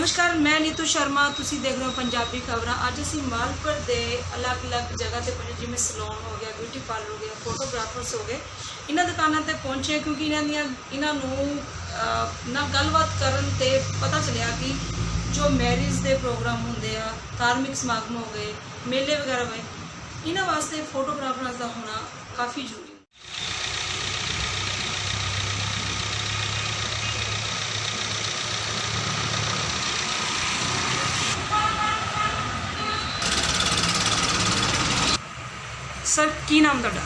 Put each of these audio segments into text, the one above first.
ਨਮਸਕਾਰ, ਮੈਂ ਨੀਤੂ ਸ਼ਰਮਾ, ਤੁਸੀਂ ਦੇਖ ਰਹੇ ਹੋ ਪੰਜਾਬੀ ਖਬਰਾਂ। ਅੱਜ ਅਸੀਂ ਮਾਲਪੁਰ ਦੇ ਅਲੱਗ-ਅਲੱਗ ਜਗ੍ਹਾ ਤੇ ਪਹੁੰਚੇ, ਜਿਵੇਂ ਸਲੂਨ ਹੋ ਗਿਆ ਬਿਊਟੀ ਪਾਰਲਰ ਹੋ ਗਿਆ ਫੋਟੋਗ੍ਰਾਫਰਸ ਹੋ ਗਏ। ਇਹਨਾਂ ਦੁਕਾਨਾਂ ਤੇ ਪਹੁੰਚੇ ਕਿਉਂਕਿ ਇਹਨਾਂ ਦੀਆਂ, ਇਹਨਾਂ ਨੂੰ ਨਾ ਗੱਲਬਾਤ ਕਰਨ ਤੇ ਪਤਾ ਚੱਲਿਆ ਕਿ ਜੋ ਮੈਰਿਜ ਦੇ ਪ੍ਰੋਗਰਾਮ ਹੁੰਦੇ ਆ, ਧਾਰਮਿਕ ਸਮਾਗਮ ਹੋ ਗਏ, ਮੇਲੇ ਵਗੈਰਾ ਹੋਏ, ਇਹਨਾਂ ਵਾਸਤੇ ਫੋਟੋਗ੍ਰਾਫਰਸ ਦਾ ਹੋਣਾ ਕਾਫੀ ਜ਼ਰੂਰੀ ਹੈ ਸਰ ਕੀ ਨਾਮ ਤੁਹਾਡਾ?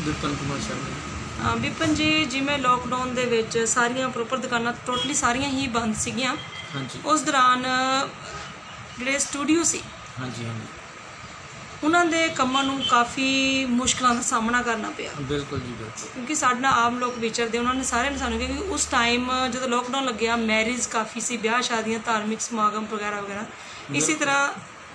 ਵਿਪਨ ਕੁਮਾਰ ਸ਼ਰਮਾ। ਅ, ਵਿਪਨ ਜੀ ਜਿਵੇਂ ਲੋਕਡਾਊਨ ਦੇ ਵਿੱਚ ਸਾਰੀਆਂ ਪ੍ਰੋਪਰ ਦੁਕਾਨਾਂ ਟੋਟਲੀ ਸਾਰੀਆਂ ਹੀ ਬੰਦ ਸੀਗੀਆਂ। ਹਾਂਜੀ। ਉਸ ਦੌਰਾਨ ਜਿਹੜੇ ਸਟੂਡੀਓ ਸੀ ਹਾਂਜੀ ਹਾਂਜੀ। ਉਹਨਾਂ ਦੇ ਕੰਮਾਂ ਨੂੰ ਕਾਫੀ ਮੁਸ਼ਕਲਾਂ ਦਾ ਸਾਹਮਣਾ ਕਰਨਾ ਪਿਆ। ਬਿਲਕੁਲ ਜੀ ਬਿਲਕੁਲ। ਕਿਉਂਕਿ ਸਾਡੇ ਨਾਲ ਆਮ ਲੋਕ ਵਿਚਰਦੇ ਉਹਨਾਂ ਨੇ ਸਾਰਿਆਂ ਨੇ ਸਾਨੂੰ ਕਿਹਾ ਕਿ ਉਸ ਟਾਈਮ ਜਦੋਂ ਲੋਕਡਾਊਨ ਲੱਗਿਆ ਮੈਰਿਜ ਕਾਫੀ ਸੀ ਵਿਆਹ ਸ਼ਾਦੀਆਂ ਧਾਰਮਿਕ ਸਮਾਗਮ ਵਗੈਰਾ ਵਗੈਰਾ ਇਸੇ ਤਰ੍ਹਾਂ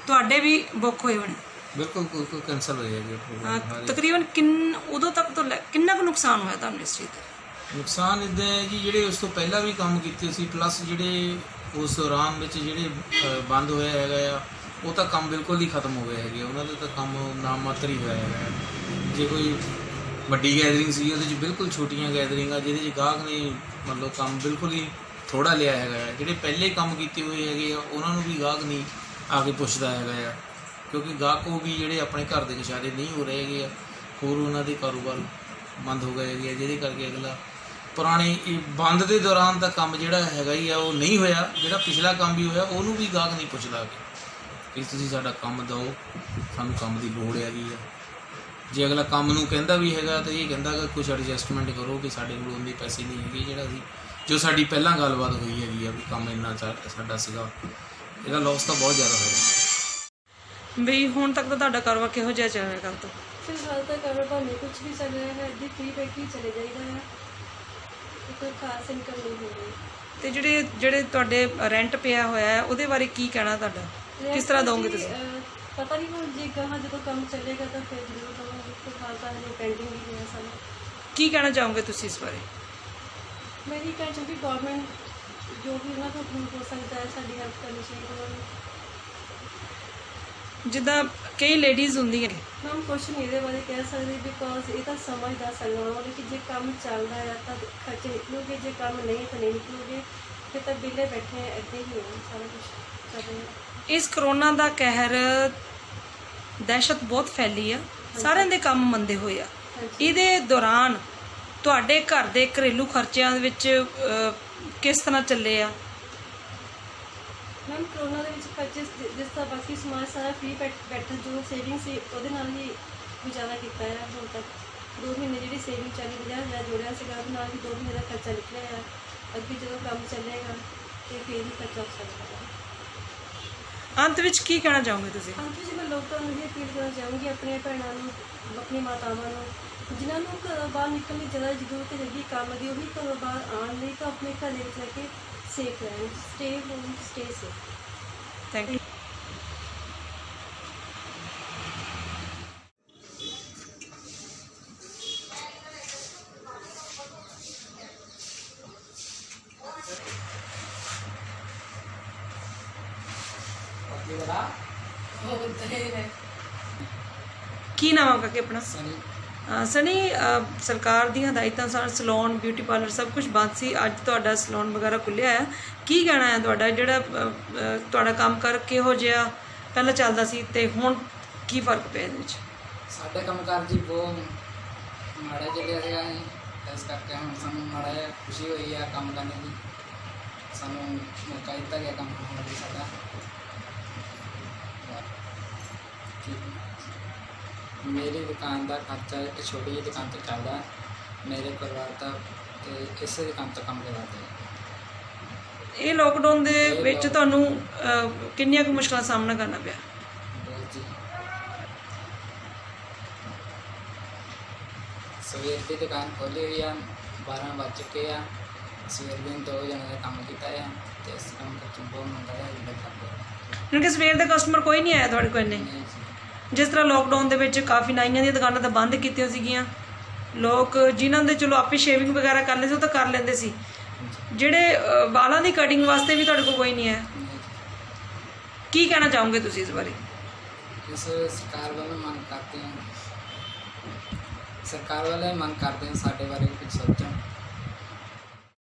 ਤੁਹਾਡੇ ਵੀ ਬੁੱਕ ਹੋਏ ਹੋਣੇ। ਬਿਲਕੁਲ ਬਿਲਕੁਲ ਕੈਂਸਲ ਹੋ ਜਾਏਗੀ ਪ੍ਰੋਗਰਾਮ ਤਕਰੀਬਨ ਕਿੰਨ ਉਦੋਂ ਤੱਕ ਤੋਂ ਲੈ- ਕਿੰਨਾ ਕੁ ਨੁਕਸਾਨ ਹੋਇਆ ਤੁਹਾਨੂੰ ਇਸ ਚੀਜ਼ ਦਾ ਨੁਕਸਾਨ ਇਦਾਂ ਹੈ ਜੀ ਜਿਹੜੇ ਉਸ ਤੋਂ ਪਹਿਲਾਂ ਵੀ ਕੰਮ ਕੀਤੇ ਸੀ ਪਲੱਸ ਜਿਹੜੇ ਉਸ ਦੌਰਾਨ ਵਿੱਚ ਜਿਹੜੇ ਅ, ਬੰਦ ਹੋਇਆ ਹੈਗਾ ਆ ਉਹ ਤਾਂ ਕੰਮ ਬਿਲਕੁਲ ਹੀ ਖਤਮ ਹੋ ਗਏ ਹੈਗੇ ਉਹਨਾਂ ਦਾ ਤਾਂ ਕੰਮ ਨਾਮ ਮਾਤਰ ਹੀ ਹੋਇਆ ਹੈਗਾ ਹੈ। ਜੇ ਕੋਈ ਵੱਡੀ ਗੈਦਰਿੰਗ ਸੀ ਉਹਦੇ 'ਚ ਬਿਲਕੁਲ ਛੋਟੀਆਂ ਗੈਦਰਿੰਗਾਂ ਜਿਹਦੇ 'ਚ ਗਾਹਕ ਨੇ ਮਤਲਬ ਕੰਮ ਬਿਲਕੁਲ ਹੀ ਥੋੜਾ ਲਿਆ ਹੈਗਾ ਹੈ। ਜਿਹੜੇ ਪਹਿਲੇ ਕੰਮ ਕੀਤੇ ਹੋਏ ਹੈਗੇ ਆ ਉਹਨਾਂ ਨੂੰ ਵੀ ਗਾਹਕ ਨਹੀਂ ਆ ਕੇ ਪੁੱਛਦਾ ਹੈਗਾ ਆ ਕਿਉਂਕਿ ਗਾਹਕ ਉਹ ਵੀ ਜਿਹੜੇ ਆਪਣੇ ਘਰ ਦੇ ਗੁਜ਼ਾਰੇ ਨਹੀਂ ਹੋ ਰਹੇ ਹੈਗੇ ਆ, ਹੋਰ ਉਹਨਾਂ ਦੇ ਕਾਰੋਬਾਰ ਬੰਦ ਹੋ ਗਏ ਹੈਗੇ ਆ, ਜਿਹਦੇ ਕਰਕੇ ਅਗਲਾ ਪੁਰਾਣੇ ਬੰਦ ਦੇ ਦੌਰਾਨ ਤਾਂ ਕੰਮ ਜਿਹੜਾ ਹੈਗਾ ਹੀ ਆ, ਉਹ ਨਹੀਂ ਹੋਇਆ, ਜਿਹੜਾ ਪਿਛਲਾ ਕੰਮ ਵੀ ਹੋਇਆ, ਉਹਨੂੰ ਵੀ ਗਾਹਕ ਨਹੀਂ ਪੁੱਛਦਾ ਕਿ ਤੁਸੀਂ ਸਾਡਾ ਕੰਮ ਦਿਓ, ਸਾਨੂੰ ਕੰਮ ਦੀ ਲੋੜ ਹੈਗੀ ਆ। ਜੇ ਅਗਲਾ ਕੰਮ ਨੂੰ ਕਹਿੰਦਾ ਵੀ ਹੈਗਾ, ਤਾਂ ਇਹ ਕਹਿੰਦਾ ਕਿ ਕੁਝ ਐਡਜਸਟਮੈਂਟ ਕਰੋ ਕਿ ਸਾਡੇ ਕੋਲ ਉਨੇ ਪੈਸੇ ਨਹੀਂ ਹੈਗੇ, ਜਿਹੜਾ ਸੀ ਜੋ ਸਾਡੀ ਪਹਿਲਾਂ ਗੱਲਬਾਤ ਹੋਈ ਹੈਗੀ ਆ ਵੀ ਕੰਮ ਇੰਨਾ ਚਾ- ਸਾਡਾ ਸੀਗਾ, ਇਹਦਾ ਲਾਸ ਤਾਂ ਬਹੁਤ ਜ਼ਿਆਦਾ ਹੋਇਆ। ਵੀ ਹੁਣ ਤੱਕ ਤਾਂ ਤੁਹਾਡਾ ਕਾਰੋਬਾਰ ਕਿਹੋ ਜਿਹਾ ਚੱਲ ਰਿਹਾ ਕੱਲ ਤੋਂ? ਫਿਲਹਾਲ ਤਾਂ ਕਾਰੋਬਾਰ ਨਹੀਂ ਕੁਝ ਵੀ ਚੱਲ ਰਿਹਾ ਹੈ ਅੱਧੀ ਫ੍ਰੀ ਬੈਠ ਕੇ ਹੀ ਚਲੇ ਜਾਈਦਾ ਹੈ। ਕੋਈ ਖਾਸ ਇਨਕਮ ਨਹੀਂ ਹੋ ਰਹੀ। ਤੇ ਜਿਹੜੇ ਜਿਹੜੇ ਤੁਹਾਡੇ ਰੈਂਟ ਪਿਆ ਹੋਇਆ ਹੈ ਉਹਦੇ ਬਾਰੇ ਕੀ ਕਹਿਣਾ ਤੁਹਾਡਾ? ਕਿਸ ਤਰ੍ਹਾਂ ਦੋਗੇ ਤੁਸੀਂ? ਅਹ, ਪਤਾ ਨਹੀਂ ਹੁਣ ਜੇ ਗਾਹਾਂ ਜਦੋਂ ਕੰਮ ਚੱਲੇਗਾ ਤਾਂ ਫਿਰ ਜ਼ਰੂਰ ਦਵਾਂਗੇ ਫਿਲਹਾਲ ਤਾਂ ਹਜੇ ਪੈਂਡਿੰਗ ਹੀ ਹੈ ਸਾਨੂੰ। ਕੀ ਕਹਿਣਾ ਚਾਹੋਗੇ ਤੁਸੀਂ ਇਸ ਬਾਰੇ? ਮੇਰੀ ਕਹਿ ਚਾਹੁੰਦੀ ਗਵਰਨਮੈਂਟ ਜੋ ਵੀ ਉਹਨਾਂ ਤੋਂ ਹੋ ਸਕਦਾ ਹੈ ਸਾਡੀ ਹੈਲਪ ਕਰਨੀ ਚਾਹੀਦੀ ਨੂੰ ਜਿੱਦਾਂ ਕਈ ਲੇਡੀਜ਼ ਹੁੰਦੀਆਂ ਨੇ। ਮੈਮ ਕੁਛ ਨਹੀਂ ਇਹਦੇ ਬਾਰੇ ਕਹਿ ਸਕਦੀ ਬਿਕੋਜ਼ ਇਹ ਤਾਂ ਸਮਝ ਦਾ ਸਵਾਲ ਹੈ ਕਿ ਜੇ ਕੰਮ ਚੱਲਦਾ ਹੈ ਤਾਂ ਖਰਚੇ ਨਿਕਲੂਗੇ ਜੇ ਕੰਮ ਨਹੀਂ ਤਾਂ ਨਹੀਂ ਨਿਕਲੂਗੇ। ਫਿਰ ਤਾਂ ਬਿੱਲੇ ਬੈਠੇ ਇੱਦਾਂ ਹੀ ਹੋਣਾ ਸਾਰਾ ਕੁਝ ਚੱਲ ਰਿਹਾ ਇਸ ਕਰੋਨਾ ਦਾ ਕਹਿਰ ਦਹਿਸ਼ਤ ਬਹੁਤ ਫੈਲੀ ਆ। ਸਾਰਿਆਂ ਦੇ ਕੰਮ ਮੰਦੇ ਹੋਏ ਆ। ਇਹਦੇ ਦੌਰਾਨ ਤੁਹਾਡੇ ਘਰ ਦੇ ਘਰੇਲੂ ਖਰਚਿਆਂ ਵਿੱਚ ਕਿਸ ਤਰ੍ਹਾਂ ਚੱਲੇ ਆ? ਮੈਮ ਕਰੋਨਾ ਦੇ ਵਿੱਚ ਖਰਚੇ ਜਿ- ਜਿਸ ਤਰ੍ਹਾਂ ਬਾਕੀ ਸਮਾਜ ਸਾਰਾ ਫ੍ਰੀ ਬੈਠਣ ਜੋ ਸੇਵਿੰਗ ਸੀ ਉਹਦੇ ਨਾਲ ਹੀ ਗੁਜ਼ਾਰਾ ਕੀਤਾ ਹੈ। ਹੁਣ ਤੱਕ ਦੋ ਮਹੀਨੇ ਜਿਹੜੀ ਸੇਵਿੰਗ ਚਾਲੀ ਪੰਜਾਹ ਹਜ਼ਾਰ ਜੋੜਿਆ ਸੀਗਾ ਉਹਦੇ ਨਾਲ ਹੀ ਦੋ ਮਹੀਨੇ ਦਾ ਖਰਚਾ ਨਿਕਲਿਆ ਹੈ। ਅੱਗੇ ਜਦੋਂ ਕੰਮ ਚੱਲੇਗਾ ਤੇ ਫਿਰ ਹੀ ਖਰਚਾ ਹੋ ਹੈ। ਅੰਤ ਵਿੱਚ ਕੀ ਕਹਿਣਾ ਚਾਹੋਗੇ ਤੁਸੀਂ? ਅੰਤ ਵਿੱਚ ਮੈਂ ਲੋਕਾਂ ਨੂੰ ਇਹ ਅਪੀਲ ਕਰਨਾ ਚਾਹੂੰਗੀ ਆਪਣੀਆਂ ਭੈਣਾਂ ਨੂੰ ਆਪਣੀ ਮਾਤਾਵਾਂ ਨੂੰ ਜਿਨ੍ਹਾਂ ਨੂੰ ਘਰੋਂ ਬਾਹਰ ਨਿਕਲਣ ਦੀ ਜ਼ਿਆਦਾ ਜ਼ਰੂਰਤ ਹੈਗੀ ਕੰਮ ਦੀ ਉਹ ਵੀ ਘਰੋਂ ਬਾਹਰ ਆਉਣ ਲਈ ਤਾਂ ਆਪਣੇ ਘਰ ਦੇ ਵਿੱਚ ਰਹਿ ਕੇ ਸੇਫ ਰਹਿਣ stay home stay safe thank you ਕੀ ਨਾਮ ਆ ਕਾਕੇ ਆਪਣਾ? ਸਨੀ ਅਹ ਸਰਕਾਰ ਦੀਆਂ ਹਦਾਇਤਾਂ ਅਨੁਸਾਰ ਸਲੂਨ ਬਿਊਟੀ ਪਾਰਲਰ ਸਭ ਕੁਝ ਬੰਦ ਸੀ। ਅੱਜ ਤੁਹਾਡਾ ਸਲੂਨ ਵਗੈਰਾ ਖੁੱਲਿਆ ਆ ਕੀ ਕਹਿਣਾ ਹੈ ਤੁਹਾਡਾ? ਜਿਹੜਾ ਤੁਹਾਡਾ ਕੰਮ ਕਰ ਕਿਹੋ ਜਿਹਾ ਪਹਿਲਾਂ ਚੱਲਦਾ ਸੀ ਤੇ ਹੁਣ ਕੀ ਫ਼ਰਕ ਪਿਆ ਇਹਦੇ ਵਿੱਚ? ਸਾਡੇ ਕੰਮਕਾਰ ਜੀ ਬਹੁਤ ਮਾੜਾ ਚੱਲਿਆ ਰਿਹਾ ਜੀ ਇਸ ਕਰਕੇ ਹੁਣ ਸਾਨੂੰ ਮਾੜਾ ਜਿਹਾ ਖੁਸ਼ੀ ਹੋਈ ਆ ਕੰਮ ਕਰਨ ਦੀ। ਸਾਨੂੰ ਮੌਕਾ ਦਿੱਤਾ ਗਿਆ ਕੰਮ ਕਰਨ ਦਾ ਸਾਡਾ। ਮੇਰੀ ਦੁਕਾਨ ਦਾ ਖਰਚਾ ਇੱਕ ਛੋਟੀ ਜਿਹੀ ਦੁਕਾਨ ਤੋਂ ਚੱਲਦਾ। ਮੇਰੇ ਪਰਿਵਾਰ ਦਾ ਤੇ ਇਸੇ ਦੁਕਾਨ ਤੋਂ ਕੰਮ ਕਰਵਾਉਂਦੇ ਹਾਂ। ਇਹ ਲੋਕਡਾਊਨ ਦੇ ਵਿੱਚ ਤੁਹਾਨੂੰ ਅਹ, ਕਿੰਨੀਆਂ ਕੁ ਮੁਸ਼ਕਲਾਂ ਦਾ ਸਾਹਮਣਾ ਕਰਨਾ ਪਿਆ? ਬਹੁਤ ਜੀ। ਸਵੇਰ ਦੀ ਦੁਕਾਨ ਖੋਲੀ ਹੋਈ ਆ 12 ਵੱਜ ਚੁੱਕੇ ਆ। ਸਵੇਰ ਦੇ ਦੋ ਜਣੇ ਦਾ ਕੰਮ ਕੀਤਾ ਆ ਤੇ ਇਸ ਕੰਮ ਕਰਕੇ ਬਹੁਤ ਮੰਦਾ ਹੈ ਜਿਹੜਾ ਕਰਦੇ ਕਿਉਂਕਿ ਸਵੇਰ ਦੇ ਕਸਟਮਰ ਕੋਈ ਨਹੀਂ ਆਇਆ ਤੁਹਾਡੇ ਕੋਲ ਇੰਨੇ। ਨਹੀਂ ਜੀ। ਜਿਸ ਤਰ੍ਹਾਂ ਲੋਕਡਾਊਨ ਦੇ ਵਿੱਚ ਕਾਫੀ ਨਾਈਆਂ ਦੀਆਂ ਦੁਕਾਨਾਂ ਤਾਂ ਬੰਦ ਕੀਤੀਆਂ ਸੀਗੀਆਂ। ਲੋਕ ਜਿਨ੍ਹਾਂ ਦੇ ਚਲੋ ਆਪੇ ਸ਼ੇਵਿੰਗ ਵਗੈਰਾ ਕਰ ਲੈਂਦੇ ਸੀ, ਉਹ ਤਾਂ ਕਰ ਲੈਂਦੇ ਸੀ। ਜਿਹੜੇ ਵਾਲਾਂ ਦੀ ਕਟਿੰਗ ਵਾਸਤੇ ਵੀ ਤੁਹਾਡੇ ਕੋਲ ਕੋਈ ਨਹੀਂ ਹੈ। ਕੀ ਕਹਿਣਾ ਚਾਹੋਗੇ ਤੁਸੀਂ ਇਸ ਬਾਰੇ? ਇਸ ਸਰਕਾਰ ਵੱਲੋਂ ਮੰਗ ਕਰਦੇ ਹਾਂ। ਸਰਕਾਰ ਵਾਲੇ ਮੰਗ ਕਰਦੇ ਹਾਂ ਸਾਡੇ ਬਾਰੇ ਕੁਝ ਸੋਚਣ।